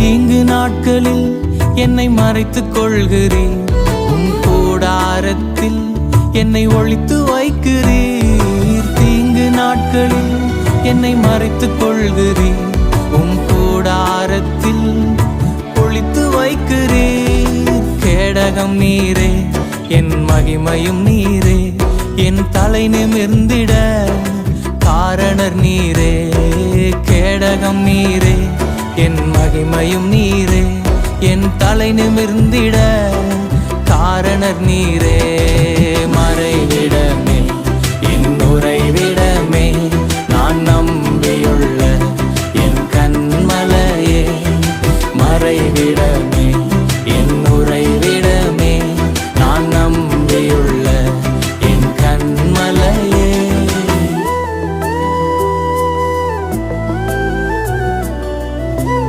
தீங்கு நாட்களில் என்னை மறைத்துக் கொள்கிறேன் உம் கூடாரத்தில் என்னை ஒழித்து வைக்கிறீர். தீங்கு நாட்களில் என்னை மறைத்துக் கொள்கிறீர். உம் கூடாரத்தில் ஒழித்து வைக்கிறீர். கேடகம் நீரே என் மகிமையும் நீரே என் தலை நிமிர்ந்திட காரணர் நீரே. கேடகம் நீரே என் மகிமையும் நீரே. என் தலை நிமிர்ந்திட காரணர் நீரே.